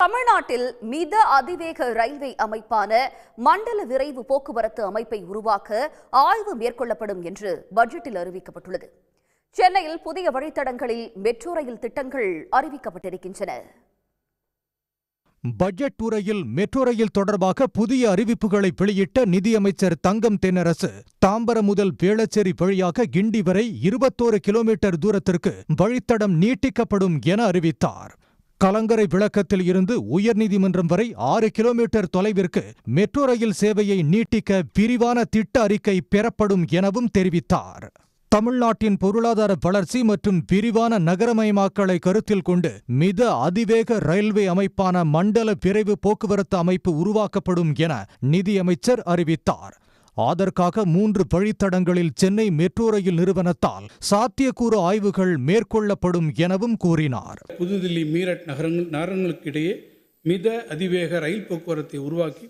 தமிழ்நாட்டில் மித அதிவேக ரயில்வே அமைப்பான மண்டல விரைவு போக்குவரத்து அமைப்பை உருவாக்க ஆய்வு மேற்கொள்ளப்படும் என்று பட்ஜெட்டில் அறிவிக்கப்பட்டுள்ளது. சென்னையில் புதிய வழித்தடங்களில் மெட்ரோ ரயில் திட்டங்கள் அறிவிக்கப்பட்டிருக்கின்றன. பட்ஜெட் உரையில் மெட்ரோ ரயில் தொடர்பாக புதிய அறிவிப்புகளை வெளியிட்ட நிதியமைச்சர் தங்கம் தென்னரசு தாம்பரம் முதல் வேளச்சேரி வழியாக கிண்டி வரை இருபத்தோரு கிலோமீட்டர் தூரத்திற்கு வழித்தடம் நீட்டிக்கப்படும் என அறிவித்தார். கலங்கரை விளக்கத்தில் இருந்து உயர்நீதிமன்றம் வரை ஆறு கிலோமீட்டர் தொலைவிற்கு மெட்ரோ ரயில் சேவையை நீட்டிக்க விரிவான திட்ட அறிக்கை பெறப்படும் எனவும் தெரிவித்தார். தமிழ்நாட்டின் பொருளாதார வளர்ச்சி மற்றும் விரிவான நகரமயமாக்கலை கருத்தில் கொண்டு மித அதிவேக ரயில்வே அமைப்பான மண்டல விரைவு போக்குவரத்து அமைப்பு உருவாக்கப்படும் என நிதியமைச்சர் அறிவித்தார். அதற்காக மூன்று வழித்தடங்களில் சென்னை மெட்ரோ ரயில் நிறுவனத்தால் சாத்தியக்கூறு ஆய்வுகள் மேற்கொள்ளப்படும் எனவும் கூறினார். புதுதில்லி மீரட் நகரங்கள் நகரங்களுக்கு இடையே மித அதிவேக ரயில் போக்குவரத்தை உருவாக்கி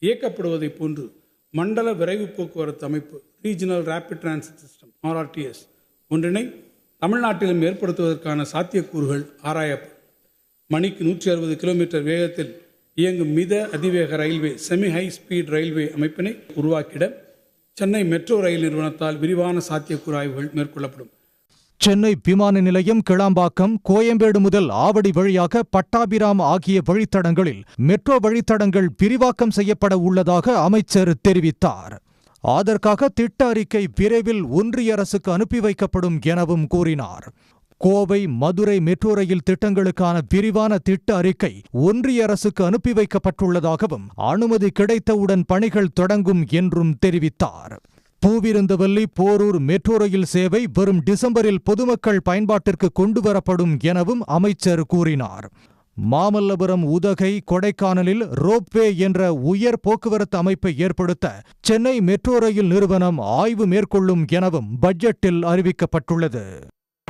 இயக்கப்படுவதைப் போன்று மண்டல விரைவு போக்குவரத்து அமைப்பு regional rapid transit system RRTS ஒன்றினை தமிழ்நாட்டிலும் ஏற்படுத்துவதற்கான சாத்தியக்கூறுகள் ஆராயப்படும். மணிக்கு நூற்றி அறுபது கிலோமீட்டர் வேகத்தில் இயங்கும் மித அதிவேக railway semi high speed railway அமைப்பினை உருவாக்கிட சென்னை மெட்ரோ ரயில் நிறுவனத்தால் விரிவான சாத்தியக்கூறு ஆய்வுகள் மேற்கொள்ளப்படும். சென்னை விமான நிலையம் கிளாம்பாக்கம் கோயம்பேடு முதல் ஆவடி வழியாக பட்டாபிராம் ஆகிய வழித்தடங்களில் மெட்ரோ வழித்தடங்கள் விரிவாக்கம் செய்யப்பட உள்ளதாக அமைச்சர் தெரிவித்தார். அதற்காக திட்ட அறிக்கை விரைவில் ஒன்றிய அரசுக்கு அனுப்பி வைக்கப்படும் எனவும் கூறினார். கோவை மதுரை மெட்ரோ ரயில் திட்டங்களுக்கான விரிவான திட்ட அறிக்கை ஒன்றிய அரசுக்கு அனுப்பி வைக்கப்பட்டுள்ளதாகவும் அனுமதி கிடைத்தவுடன் பணிகள் தொடங்கும் என்றும் தெரிவித்தார். பூவிருந்தவல்லி போரூர் மெட்ரோ ரயில் சேவை வரும் டிசம்பரில் பொதுமக்கள் பயன்பாட்டிற்கு கொண்டுவரப்படும் எனவும் அமைச்சர் கூறினார். மாமல்லபுரம் உதகை கொடைக்கானலில் ரோப்வே என்ற உயர் போக்குவரத்து அமைப்பை ஏற்படுத்த சென்னை மெட்ரோ ரயில் நிறுவனம் ஆய்வு மேற்கொள்ளும் எனவும் பட்ஜெட்டில் அறிவிக்கப்பட்டுள்ளது.